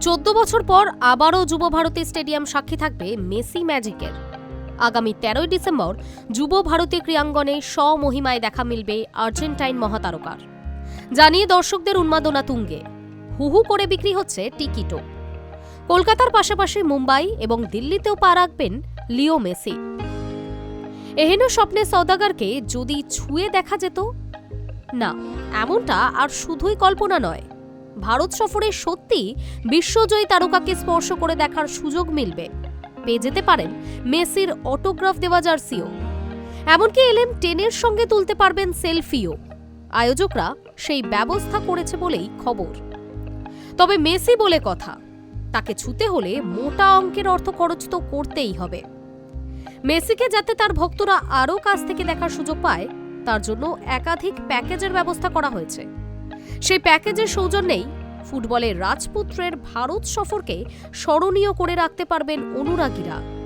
চোদ্দ বছর পর আবারও যুব ভারতী স্টেডিয়াম সাক্ষী থাকবে মেসি ম্যাজিকের। আগামী তেরোই ডিসেম্বর যুব ভারতী ক্রীড়াঙ্গনে স্বমহিমায় দেখা মিলবে আর্জেন্টাইন মহাতারকার। জানিয়ে দর্শকদের উন্মাদনা তুঙ্গে। হুহু করে বিক্রি হচ্ছে টিকিটও। কলকাতার পাশাপাশি মুম্বাই এবং দিল্লিতেও পা রাখবেন লিও মেসি। এহেন স্বপ্নের সৌদাগরকে যদি ছুঁয়ে দেখা যেত? না, এমনটা আর শুধুই কল্পনা নয়। ভারত সফরে সত্যি বিশ্বজয়ী তারকাকে স্পর্শ করে দেখার সুযোগ মিলবে। পেয়ে যেতে পারেন মেসির অটোগ্রাফ দেওয়া জার্সিও। এমনকি এলএম টেনের সঙ্গে তুলতে পারবেন সেলফিও। আয়োজকরা সেই ব্যবস্থা করেছে বলেই খবর। তবে মেসি বলে কথা, তাকে ছুতে হলে মোটা অঙ্কের অর্থ খরচ তো করতেই হবে। মেসিকে যাতে তার ভক্তরা আরও কাছ থেকে দেখার সুযোগ পায়, তার জন্য একাধিক প্যাকেজের ব্যবস্থা করা হয়েছে। সেই প্যাকেজের সৌজন্যেই ফুটবলের রাজপুত্রের ভারত সফরকে স্মরণীয় করে রাখতে পারবেন অনুরাগীরা।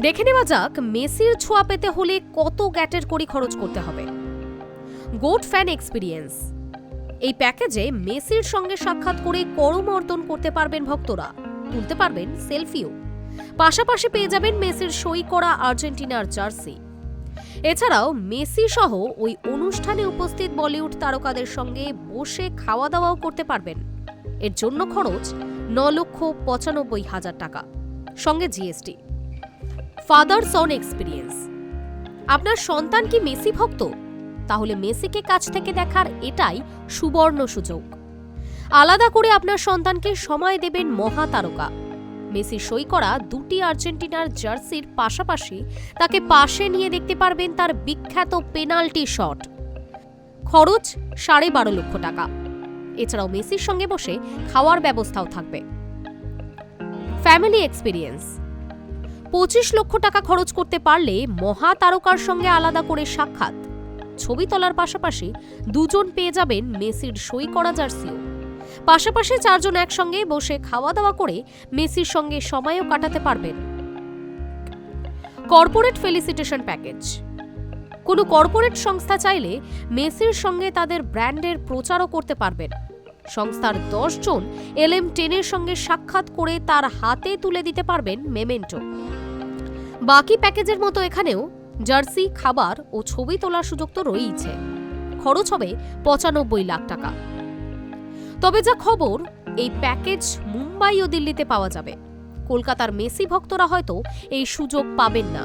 দেখে নেওয়া যাক, মেসির ছোঁয়া পেতে হলে কত গ্যাটের করি খরচ করতে হবে। Goat fan experience. এই প্যাকেজে মেসির সঙ্গে সাক্ষাৎ করে করমর্দন করতে পারবেন ভক্তরা। তুলতে পারবেন সেলফিও। পাশাপাশি পেয়ে যাবেন মেসির সই করা আর্জেন্টিনার জার্সি। এছাড়াও মেসি সহ ওই অনুষ্ঠানে উপস্থিত বলিউড তারকাদের সঙ্গে বসে খাওয়া দাওয়াও করতে পারবেন। এর জন্য খরচ ন লক্ষ পঁচানব্বই হাজার টাকা। সঙ্গে জিএসটি। ফাদার সন এক্সপিরিয়েন্স। আপনার সন্তান কি মেসি ভক্ত? তাহলে মেসিকে কাছ থেকে দেখার এটাই সুবর্ণ সুযোগ। আলাদা করে আপনার সন্তানকে সময় দেবেন মহাতারকা। মেসি সই করা দুটি আর্জেন্টিনার জার্সির পাশাপাশি তাকে পাশে নিয়ে দেখতে পারবেন তার বিখ্যাত পেনাল্টি শট। খরচ সাড়ে বারো লক্ষ টাকা। এছাড়াও মেসির সঙ্গে বসে খাওয়ার ব্যবস্থাও থাকবে। Family experience. পঁচিশ লক্ষ টাকা খরচ করতে পারলে মহা তারকার সঙ্গে আলাদা করে সাক্ষাৎ। ছবি তোলার পাশাপাশি দুজন পেয়ে যাবেন মেসির সই করা জার্সিও। পাশাপাশি চারজন একসঙ্গে বসে খাওয়া দাওয়া করে মেসির সঙ্গে সময়ও কাটাতে পারবেন। Corporate felicitation package. কোনো কর্পোরেট সংস্থা চাইলে মেসির সঙ্গে তাদের ব্র্যান্ডের প্রচারও করতে পারবেন। সংস্থার জন এলএম টেনের সঙ্গে সাক্ষাৎ করে তার হাতে তুলে দিতে পারবেন মেমেন্টো। বাকি প্যাকেজের মতো এখানেও জার্সি, খাবার ও ছবি তোলার সুযোগ তো রয়েইছে। খরচ হবে পঁচানব্বই লাখ টাকা। তবে যা খবর, এই প্যাকেজ মুম্বাই ও দিল্লিতে পাওয়া যাবে। কলকাতার মেসি ভক্তরা হয়তো এই সুযোগ পাবেন না।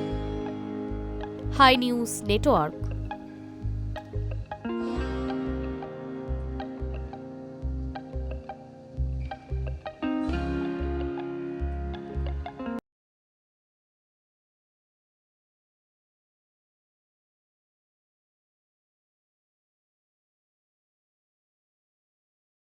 Hi news network.